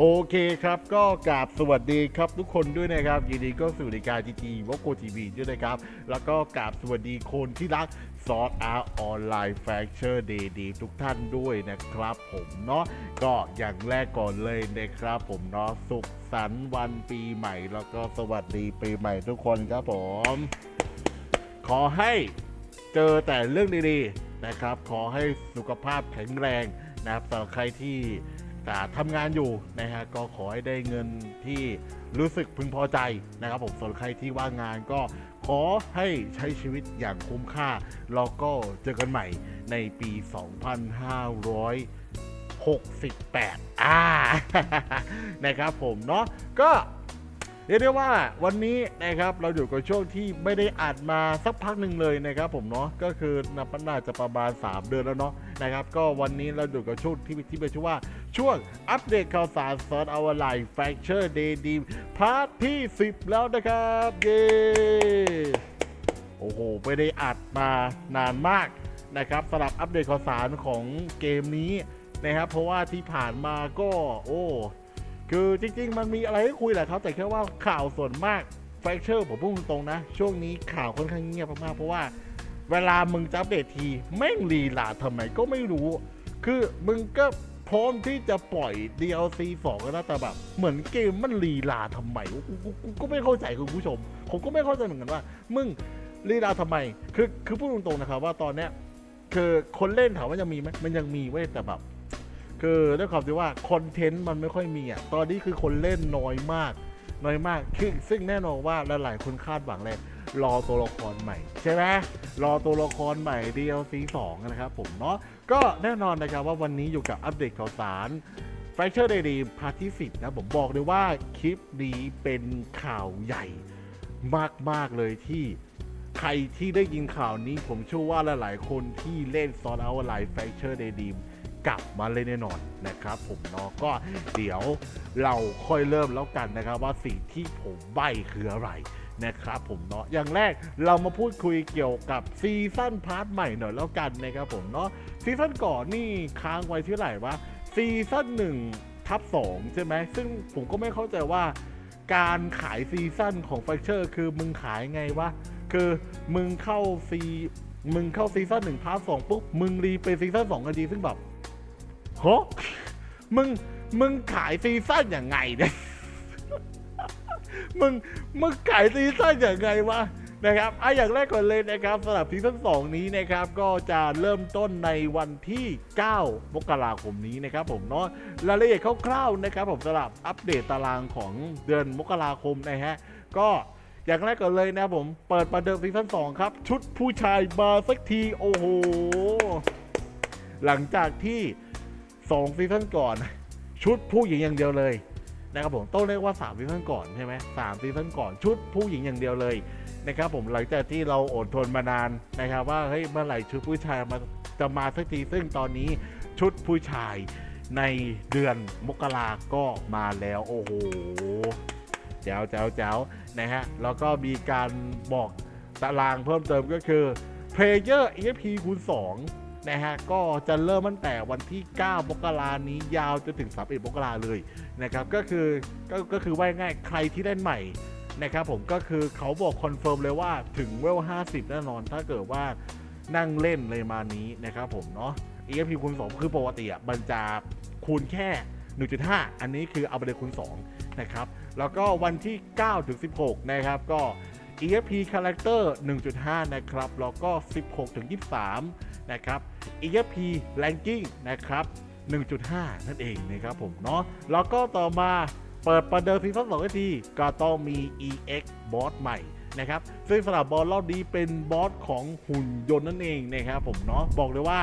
โอเคครับก็กราบสวัสดีครับทุกคนด้วยนะครับ ยินดีก็สู่รายการจีจีวอโกทีวีด้วยนะครับ แล้วก็กราบสวัสดีคนที่รักซอสอาร์ออนไลน์แฟคเชอร์เดย์ดีทุกท่านด้วยนะครับผมเนาะก็อย่างแรกก่อนเลยนะครับผมเนาะสุขสันต์วันปีใหม่ แล้วก็สวัสดีปีใหม่ทุกคนครับผม ขอให้เจอแต่เรื่องดีๆนะครับ ขอให้สุขภาพแข็งแรงนะครับสำหรับใครที่ ทำงานอยู่นะฮะก็ขอให้ได้เงินที่รู้สึกพึงพอใจนะครับผมส่วนใครที่ว่างงานก็ขอให้ใช้ชีวิตอย่างคุ้มค่าแล้วก็เจอกันใหม่ในปี 2568 อ่า นะครับผมเนาะก็เรียกได้ว่าวันนี้นะครับเราอยู่กับช่วงที่ไม่ได้อัดมาสักพักหนึ่งเลยนะครับผมเนาะก็คือนับน่าจะประมาณ 3 เดือนแล้วเนาะนะครับ ก็วันนี้เราอยู่กับช่วงที่ที่เป็นชื่อว่า ช่วงอัปเดตข่าวสารซอสอวไลน์แฟคเชอร์เดดีพาร์ทที่ 10 แล้วนะครับ เย้โอ้โห ไม่ได้อัดมานานมากนะครับสำหรับอัปเดตข่าวสารของเกมนี้นะครับ เพราะว่าที่ผ่านมาก็ โอ้คือจริง ๆ มันมีอะไรให้คุยแหละครับ แต่แค่ว่าข่าวส่วนมากแฟกเชอร์ผมพูดตรงนะ ช่วงนี้ข่าวค่อนข้างเงียบมากๆเพราะว่าเวลามึงจะอัปเดตที แม่งลีลาทำไมก็ไม่รู้ คือมึงก็ พร้อมที่จะปล่อย DLC 2ก็แล้วแต่แบบ เหมือนเกมมันลีลาทำไมกูกูกูก็ไม่เข้าใจคุณผู้ชม ผมก็ไม่เข้าใจเหมือนกันว่า มึงลีลาทำไม คือคือพูดตรงๆนะครับว่าตอนเนี้ยคือคนเล่นถามว่ายังมีไหมมันยังมีเว้ยแต่แบบคือด้วยความที่ว่าคอนเทนต์มันไม่ค่อยมีอะตอนนี้คือคนเล่นน้อยมากน้อยมากคือซึ่งแน่นอนว่าหลายๆคนคาดหวังเลย รอตัวละครใหม่ ใช่ไหมรอตัวละครใหม่ DLC 2นะครับผมเนาะก็แน่นอนนะครับว่าวันนี้อยู่กับอัปเดตข่าวสาร f r a c t u r e Daily พาร์ทที่10นะผมบอกเลยว่าคลิปนี้เป็นข่าวใหญ่มาก ๆ เลยที่ใครที่ได้ยินข่าวนี้ผมเชื่อว่าหลาย ๆ คนที่เล่นซอนเอาไลฟ์แฟคเชอร์เดดีมกลับมาเล่นแน่นอนนะครับผมเนาะก็เดี๋ยวเราค่อยเริ่มแล้วกันนะครับว่าสิ่งที่ผมใบคืออะไร นะครับผมเนาะอย่างแรกเรามาพูดคุยเกี่ยวกับซีซั่นพาร์ทใหม่หน่อยแล้วกันนะครับผมเนาะซีซั่นก่อนนี่ค้างไว้ที่ไหนวะซีซั่นหนึ่งทับสองใช่ไหมซึ่งผมก็ไม่เข้าใจว่า การขายซีซั่นของไฟเชอร์คือมึงขายไงวะคือมึงเข้าซีมึงเข้าซีซั่นหนึ่งพาร์ทสองปุ๊บมึงรีเป็นซีซั่นสองกันดีซึ่งแบบฮะมึงมึงขายซีซั่นอย่างไงเนี่ย มึงมึงขายซีซั่นอย่างไงวะนะครับอะอย่างแรกก่อนเลยนะครับสำหรับซีซั่น2นี้นะครับก็จะเริ่มต้นในวันที่ 9 มกราคมนี้นะครับผมเนาะรายละเอียดคร่าวๆนะครับผมสำหรับอัปเดตตารางของเดือนมกราคมนะฮะก็อย่างแรกก่อนเลยนะครับผมเปิดประเดิมซีซั่น2ครับ ชุดผู้ชายมาสักทีโอ้โห หลังจากที่2ซีซั่นก่อน ชุดผู้หญิงอย่างเดียวเลย นะครับผมต้องเรียกว่า3ซีซั่นก่อนใช่ไหมสามซีซั่นก่อนชุดผู้หญิงอย่างเดียวเลยนะครับผมหลังจากที่เราอดทนมานานนะครับว่าเฮ้ยเมื่อไหร่ชุดผู้ชายมาจะมาสักทีซึ่งตอนนี้ชุดผู้ชายในเดือนมกราก็มาแล้วโอ้โหแจ๋วแจ๋วแจ๋วนะฮะแล้วก็มีการบอกตารางเพิ่มเติมก็คือ Player EXP คูณ2นะฮะก็จะเริ่มตั้งแต่วันที่ 9 มกรานี้ยาวจนถึง 31 มกราเลย นะครับก็คือก็ก็คือว่าง่ายใครที่เล่นใหม่นะครับผมก็คือเขาบอกคอนเฟิร์มเลยว่าถึงเวล 50 แน่นอน ถ้าเกิดว่านั่งเล่นเลยมานี้นะครับผมเนาะ EFP คูณ2คือปกติอะมันจะคูณแค่ 1.5 อันนี้คือเอาไปเลยคูณ2นะครับแล้วก็วันที่9ถึง16 นะครับก็ EFP Character 1.5 นะครับแล้วก็ 16ถึง23 นะครับ EFP Ranking นะครับ 1.5 นั่นเองนะครับผมเนาะแล้วก็ต่อมาเปิดประเดิมซีซั่น2ทีก็ต้องมี EX บอสใหม่นะครับซึ่งสำหรับบอสรอบนี้เป็นบอสของหุ่นยนต์นั่นเองนะครับผมเนาะบอกเลยว่า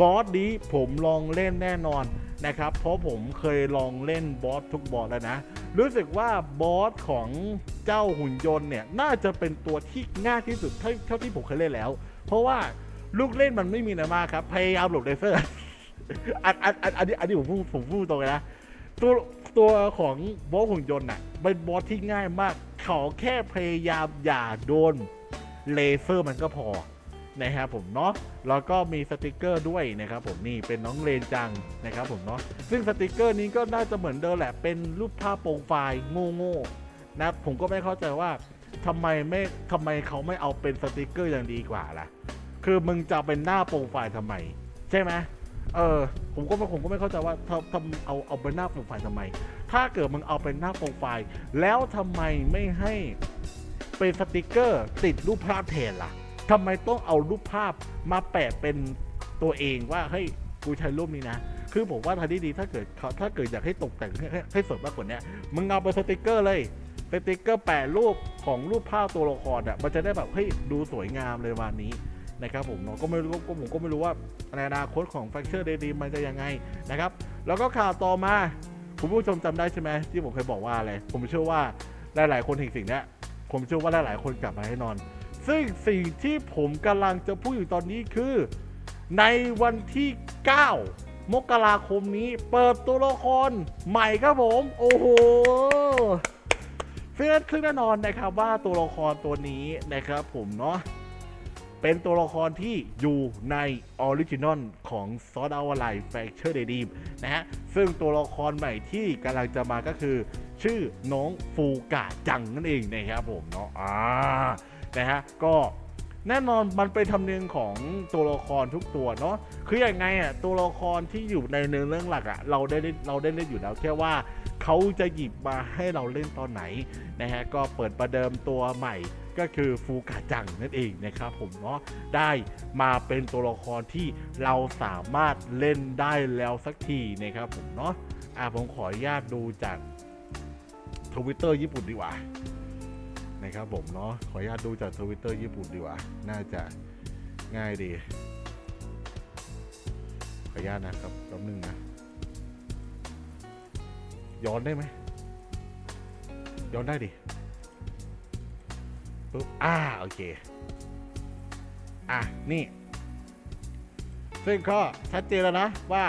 บอสนี้ผมลองเล่นแน่นอนนะครับเพราะผมเคยลองเล่นบอสทุกบอสแล้วนะ รู้สึกว่าบอสของเจ้าหุ่นยนต์เนี่ยน่าจะเป็นตัวที่ง่ายที่สุดเท่าเท่าที่ผมเคยเล่นแล้ว เพราะว่าลูกเล่นมันไม่มีอะไรมากครับพยายามหลบเลเซอร์ อันอันอันอันนี้อันนี้ผมพูดผมพูดตรงเลยนะตัวตัวของบอสหุ่นยนต์น่ะเป็นบอสที่ง่ายมาก เขาแค่พยายามอย่าโดนเลเซอร์มันก็พอนะครับผมเนาะแล้วก็มีสติกเกอร์ด้วยนะครับผมนี่เป็นน้องเลนจังนะครับผมเนาะซึ่งสติกเกอร์นี้ก็น่าจะเหมือนเดิมแหละเป็นรูปภาพโปรไฟล์โง่ๆนะผมก็ไม่เข้าใจว่าทำไมไม่ทำไมเขาไม่เอาเป็นสติกเกอร์อย่างดีกว่าล่ะ คือมึงจะเป็นหน้าโปรไฟล์ทำไม ใช่ไหม เออผมก็ไม่ผมก็ไม่เข้าใจว่าทำทำเอาเอาเป็นหน้าโปรไฟล์ทำไม ถ้าเกิดมึงเอาเป็นหน้าโปรไฟล์แล้วทำไมไม่ให้เป็นสติกเกอร์ติดรูปภาพแทนล่ะทำไมต้องเอารูปภาพมาแปะเป็นตัวเองว่าเฮ้ยกูใช้รูปนี้นะ คือผมว่าทางที่ดีถ้าเกิดเขาถ้าเกิดอยากให้ตกแต่งให้ให้ให้สวยมากกว่านี้มึงเอาเป็นสติกเกอร์เลยสติกเกอร์แปะรูปของรูปภาพตัวละครอะมันจะได้แบบเฮ้ยดูสวยงามเลยวันนี้ นะครับผมเนาะก็ไม่รู้ก็ผมก็ไม่รู้ว่าในอนาคตของ Fracture Day มันจะยังไงนะครับ แล้วก็ข่าวต่อมาคุณผู้ชมจำได้ใช่ไหมที่ผมเคยบอกว่าอะไรผมเชื่อว่าหลาย ๆ คนเห็นสิ่งนี้ผมเชื่อว่าหลาย ๆ คนกลับมาแน่นอน ซึ่งสิ่งที่ผมกำลังจะพูดอยู่ตอนนี้คือ ในวันที่ 9 มกราคมนี้เปิดตัวละครใหม่ครับผม โอ้โหซึ่งซึ่งแน่นอนนะครับว่าตัวละครตัวนี้นะครับผมเนาะ เป็นตัวละครที่อยู่ในออริจินอลของซอ d อ o ไลแฟ c เ u อร์เดดีมนะฮะ ซึ่งตัวละครใหม่ที่กำลังจะมาก็คือ ชื่อน้องฟูกะจังนั่นเองนะครับผมเนาะอ่านะฮะ ก็แน่นอนมันเป็นธรรมเนียมของตัวละครทุกตัวเนาะ คืออย่างไงอะตัวละครที่อยู่ในเนื้อเรื่องหลักอะเราได้เล่นเราได้เล่นอยู่แล้วแค่ว่าเขาจะหยิบมาให้เราเล่นตอนไหนนะฮะ ก็เปิดประเดิมตัวใหม่ ก็คือฟูกาจังนั่นเองนะครับผมเนาะได้มาเป็นตัวละครที่เราสามารถเล่นได้แล้วสักทีนะครับผมเนาะอะผมขออนุญาตดูจากทวิตเตอร์ญี่ปุ่นดีกว่านะครับผมเนาะขออนุญาตดูจากทวิตเตอร์ญี่ปุ่นดีกว่า น่าจะง่ายดี ขออนุญาตนะครับแป๊บนึงนะ ย้อนได้ไหม ย้อนได้ดิ ปุ๊บอ่าโอเค อะ นี่ ซึ่งก็ชัดเจนแล้วนะว่า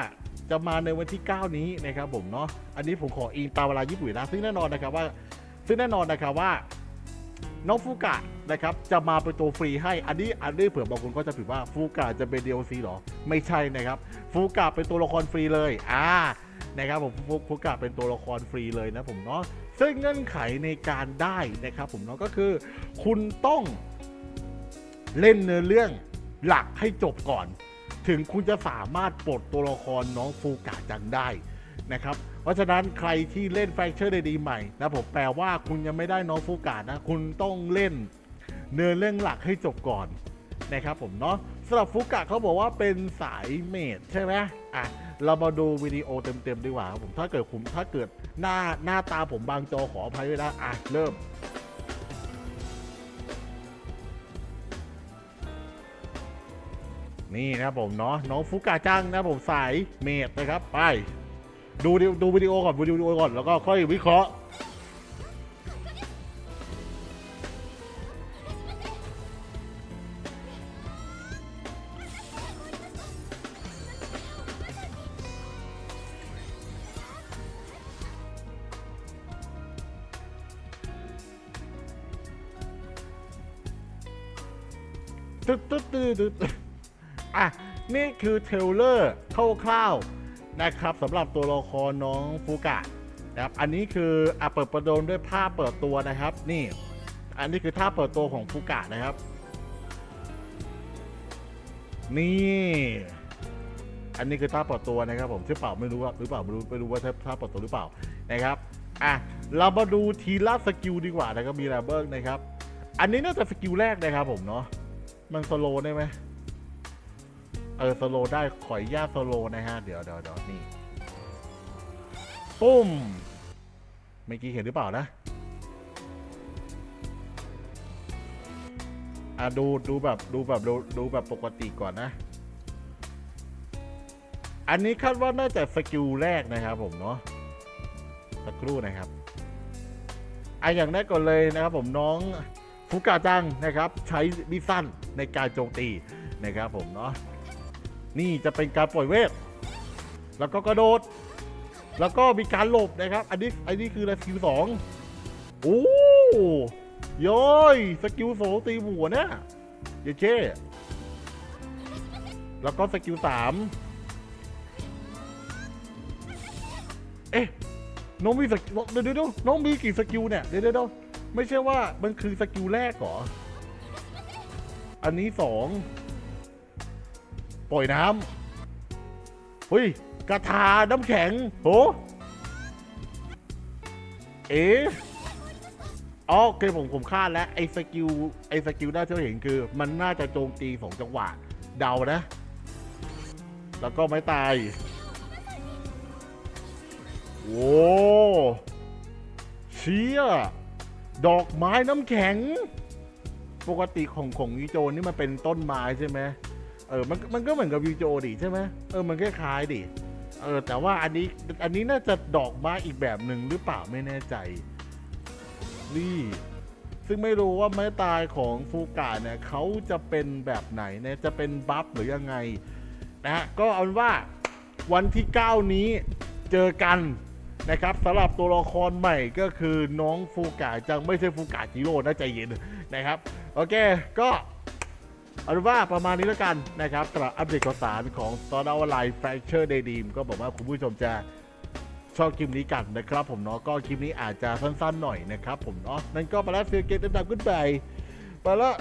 จะมาในวันที่ 9 นี้นะครับผมเนาะอันนี้ผมขออิงตามเวลาญี่ปุ่นนะซึ่งแน่นอนนะครับว่าซึ่งแน่นอนนะครับว่าน้องฟูกะนะครับจะมาเป็นตัวฟรีให้ อันนี้อันนี้เผื่อบางคนก็จะผิดว่าฟูกะจะเป็น DLC หรอ ไม่ใช่นะครับ ฟูกะเป็นตัวละครฟรีเลย อ่า นะครับผมฟูฟูกะเป็นตัวละครฟรีเลยนะผมเนาะซึ่งเงื่อนไขในการได้นะครับผมเนาะก็คือ คุณต้องเล่นเนื้อเรื่องหลักให้จบก่อน ถึงคุณจะสามารถปลดตัวละครน้องฟูกะจังได้นะครับเพราะฉะนั้นใครที่เล่นแฟ c เ u อร์ได้ดีใหม่นะผมแปลว่าคุณยังไม่ได้น้องฟูกะนะ คุณต้องเล่นเนื้อเรื่องหลักให้จบก่อน นะครับผมเนาะสำหรับฟูกะเขาบอกว่าเป็นสายเมดใช่ไหมอะเรามาดูวิดีโอเต็มๆดีกว่าครับผมถ้าเกิดผมถ้าเกิดหน้าหน้าตาผมบางจอขออภัยด้วยนะอะเริ่มนี่นะครับผมเนาะน้องฟุกาจังนะผมสายเมดนะครับไป ดูดิดูวิดีโอก่อนดูวิดีโอก่อนแล้วก็ค่อยวิเคราะห์ ตึ๊ดตึ๊ดตึ๊ดตึ๊ดอะ นี่คือเทรลเลอร์คร่าวๆนะครับสำหรับตัวละครน้องฟูกะนะครับ อันนี้คืออะเปิดประเดิมด้วยภาพเปิดตัวนะครับ นี่ อันนี้คือท่าเปิดตัวของฟูกะนะครับ นี่ อันนี้คือท่าเปิดตัวนะครับ ผมใช่เปล่าไม่รู้ว่าหรือเปล่าไม่รู้ไม่รู้ว่าท่าท่าเปิดตัวหรือเปล่านะครับอะเรามาดูทีละสกิลดีกว่านะครับมีอะไรเบิร์กนะครับ อันนี้น่าจะสกิลแรกนะครับผมเนาะ มันสโลได้ไหมเออสโลได้ขออนุญาตสโลนะฮะ เดี๋ยวเดี๋ยวเดี๋ยวนี่ปุ้มเมื่อกี้เห็นหรือเปล่านะอะดูดูแบบดูแบบดูดูแบบปกติก่อนนะ อันนี้คาดว่าน่าจะสกิลแรกนะครับผมเนาะสักครู่นะครับอะอย่างแรกก่อนเลยนะครับผมน้อง ฟุกาจังนะครับ ใช้มิสั้นในการโจมตีนะครับผมเนาะนี่จะเป็นการปล่อยเวทแล้วก็กระโดด แล้วก็มีการหลบนะครับ อันนี้อันนี้คือสกิลสองโอ้ยอยสกิลสองตีหัวเนี่ยเยเช่แล้วก็สกิลสามเอ๊ะน้องมีสกิลเดี๋ยวเดี๋ยวเดี๋ยวน้องมีกี่สกิลเนี่ยเดี๋ยวเดี๋ยว ไม่ใช่ว่ามันคือสกิลแรกหรอ อันนี้สองปล่อยน้ำเฮ้ยกระทาน้ำแข็งโหเอ๊ะอ๋อโอเคผมผมคาดแล้วไอ้สกิลไอ้สกิลน่าจะเห็นคือ มันน่าจะโจมตีสองจังหวะ เดานะ แล้วก็ไม่ตายโอ้เชี่ย ดอกไม้น้ำแข็ง ปกติของของวิโจนี่มันเป็นต้นไม้ใช่ไหมเออมันมันก็เหมือนกับวิโจดิใช่ไหมเออมันคล้ายๆดิเออแต่ว่าอันนี้อันนี้น่าจะดอกไม้อีกแบบหนึ่งหรือเปล่าไม่แน่ใจ นี่ ซึ่งไม่รู้ว่าไม้ตายของฟูกะเนี่ยเขาจะเป็นแบบไหนเนี่ยจะเป็นบัฟหรือยังไงนะฮะก็เอาเป็นว่าวันที่ 9 นี้เจอกัน นะครับสำหรับตัวละครใหม่ก็คือน้องฟูกะจังไม่ใช่ฟูกะจิโร่นะใจเย็นนะครับ โอเคก็เอาเป็นว่าประมาณนี้แล้วกันนะครับสำหรับอัปเดตข่าวสารของ Star Wars Online Fracture Day Dream ก็บอกว่าคุณผู้ชมจะชอบคลิปนี้กันนะครับผมเนาะก็คลิปนี้อาจจะสั้นๆหน่อยนะครับผมเนาะนั่นก็ไปแล้วฟิลเกตดับขึ้นไปไปแล้ว